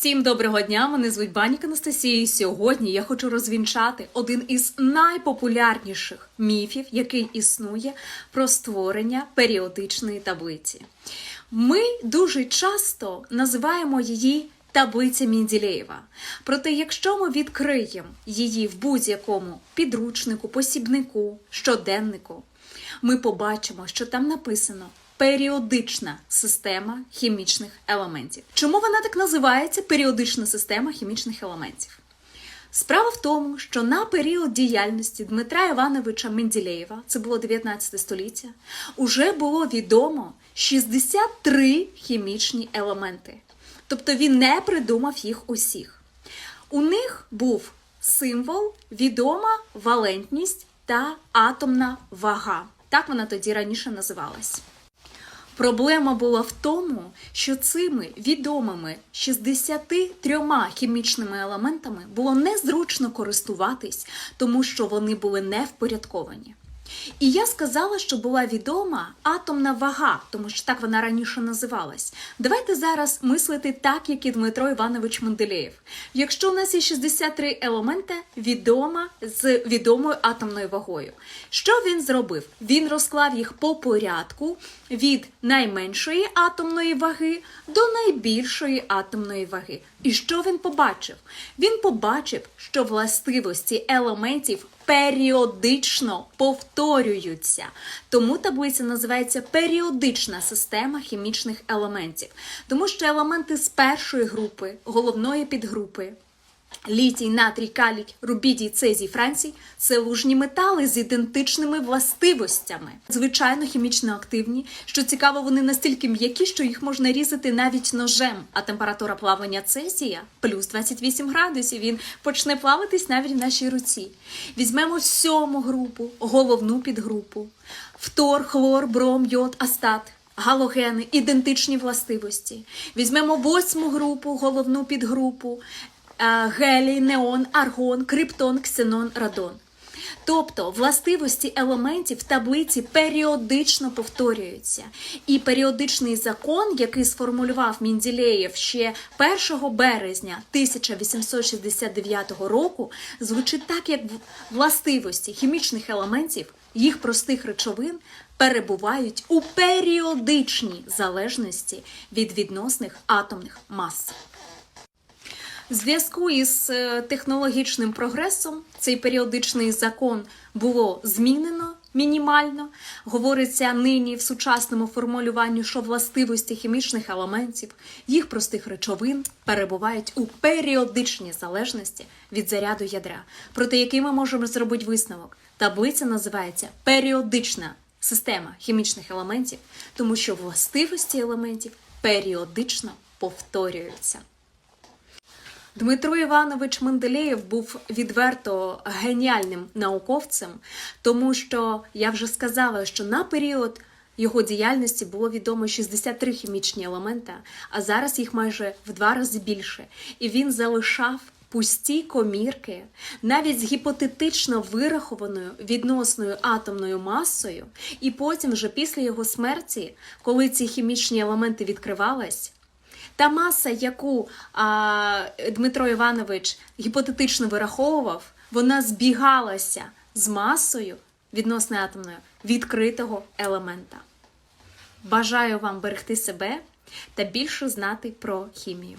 Всім доброго дня! Мене звуть Банік Анастасія. І сьогодні я хочу розвінчати один із найпопулярніших міфів, який існує про створення періодичної таблиці. Ми дуже часто називаємо її таблиця Мінділеєва. Проте, якщо ми відкриємо її в будь-якому підручнику, посібнику, щоденнику, ми побачимо, що там написано періодична система хімічних елементів. Чому вона так називається періодична система хімічних елементів? Справа в тому, що на період діяльності Дмитра Івановича Менделєєва, це було 19 століття, уже було відомо 63 хімічні елементи. Тобто він не придумав їх усіх. У них був символ, відома валентність та атомна вага. Так вона тоді раніше називалась. Проблема була в тому, що цими відомими 63 хімічними елементами було незручно користуватись, тому що вони були не впорядковані. І я сказала, що була відома атомна вага, тому що так вона раніше називалась. Давайте зараз мислити так, як і Дмитро Іванович Менделєєв. Якщо у нас є 63 елементи, відома з відомою атомною вагою. Що він зробив? Він розклав їх по порядку від найменшої атомної ваги до найбільшої атомної ваги. І що він побачив? Він побачив, що властивості елементів періодично повторюються. Тому таблиця називається періодична система хімічних елементів, тому що елементи з першої групи, головної підгрупи. Літій, натрій, калій, рубідій, цезій, францій це лужні метали з ідентичними властивостями. Звичайно, хімічно активні. Що цікаво, вони настільки м'які, що їх можна різати навіть ножем. А температура плавання цезія плюс 28 градусів. Він почне плаватись навіть в нашій руці. Візьмемо сьому групу, головну підгрупу: фтор, хлор, бром, йод, астат. Галогени, ідентичні властивості. Візьмемо восьму групу, головну підгрупу гелій, неон, аргон, криптон, ксенон, радон. Тобто властивості елементів в таблиці періодично повторюються. І періодичний закон, який сформулював Мінділеєв ще 1 березня 1869 року, звучить так, як властивості хімічних елементів, їх простих речовин перебувають у періодичній залежності від відносних атомних мас. Зв'язку із е, технологічним прогресом цей періодичний закон було змінено мінімально. Говориться нині в сучасному формулюванні, що властивості хімічних елементів, їх простих речовин перебувають у періодичній залежності від заряду ядра. Проте який ми можемо зробити висновок? Таблиця називається періодична система хімічних елементів, тому що властивості елементів періодично повторюються. Дмитро Іванович Менделєєв був відверто геніальним науковцем, тому що я вже сказала, що на період його діяльності було відомо 63 хімічні елемента, а зараз їх майже в два рази більше. І він залишав пусті комірки навіть з гіпотетично вирахованою відносною атомною масою, і потім, вже після його смерті, коли ці хімічні елементи відкривались. Та маса, яку а, Дмитро Іванович гіпотетично вираховував, вона збігалася з масою відносно атомною відкритого елемента. Бажаю вам берегти себе та більше знати про хімію.